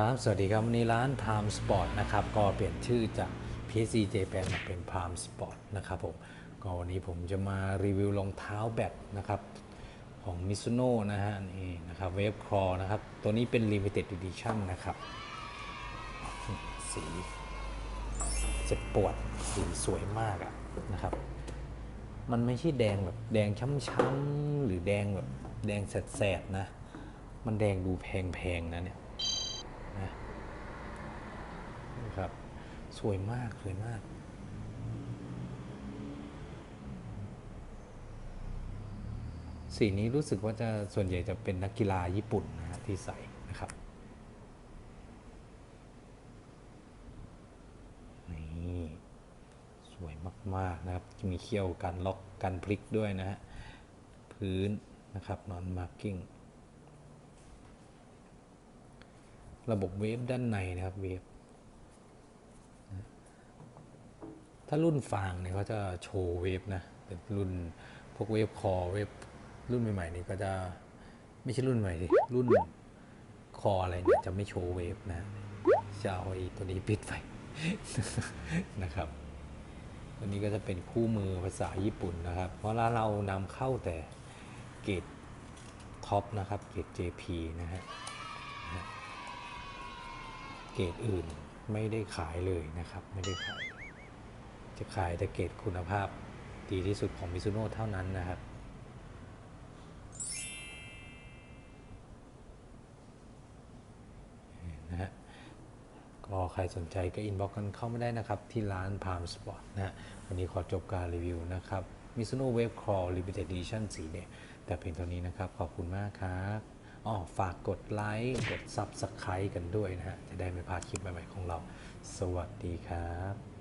ครับ สวัสดีครับ วันนี้ร้าน Prime Sport นะครับ ก็เปลี่ยนชื่อจาก PSG Japan มาเป็น Prime Sport นะครับผม ก็วันนี้ผมจะมารีวิวรองเท้าแบตนะครับ ของ Mizuno นะฮะ นี่นะครับ Wave Claw นะครับ ตัวนี้เป็น Limited Edition นะครับ สีเจ็บปวด สีสวยมากอะนะครับ มันไม่ใช่แดงแบบแดงช้ำๆหรือแดงแบบแดงแสดๆนะ มันแดงดูแพงๆนะเนี่ย นะ ครับ สวยมากสวยมาก สีนี้รู้สึกว่าจะส่วนใหญ่จะเป็นนักกีฬาญี่ปุ่นนะฮะที่ใส่นะครับนี่สวยมากๆนะครับ มีเขี้ยวกันล็อกกันพลิกด้วยนะฮะพื้นนะครับนอนมาร์กิ้งระบบเวฟด้านในนะครับเวฟ ถ้ารุ่นฟางเนี่ยเขาจะโชว์เวฟนะแต่รุ่นพวกเวฟคอเวฟรุ่นใหม่ๆนี่ก็จะไม่ใช่รุ่นใหม่ดิรุ่นคออะไรเนี่ยจะไม่โชว์เวฟนะจะเอาไอ้ตัวนี้ปิดไฟนะครับตัวนี้ก็จะเป็นคู่มือภาษาญี่ปุ่นนะครับ เพราะเรานำเข้าแต่เกรดท็อปนะครับเกรด JP นะฮะเกรดอื่นไม่ได้ขายเลยนะครับ ไม่ได้ขาย จะขายแต่เกรดคุณภาพดีที่สุดของมิซูโน่เท่านั้นนะครับ นะฮะก็ใครสนใจก็อินบ็อกกันเข้าม่ได้นะครับ ที่ร้าน Palm Sport นะฮะวันนี้ขอจบการรีวิวนะครับ Mizuno Wave Crawl Limited Edition สีเนี่ยแต่เพียงเท่านี้นะครับ ขอบคุณมากครับอ๋อฝากกดไลค์กด Subscribe กันด้วยนะฮะ จะได้ไม่พลาดคลิปใหม่ ๆ ของเรา สวัสดีครับ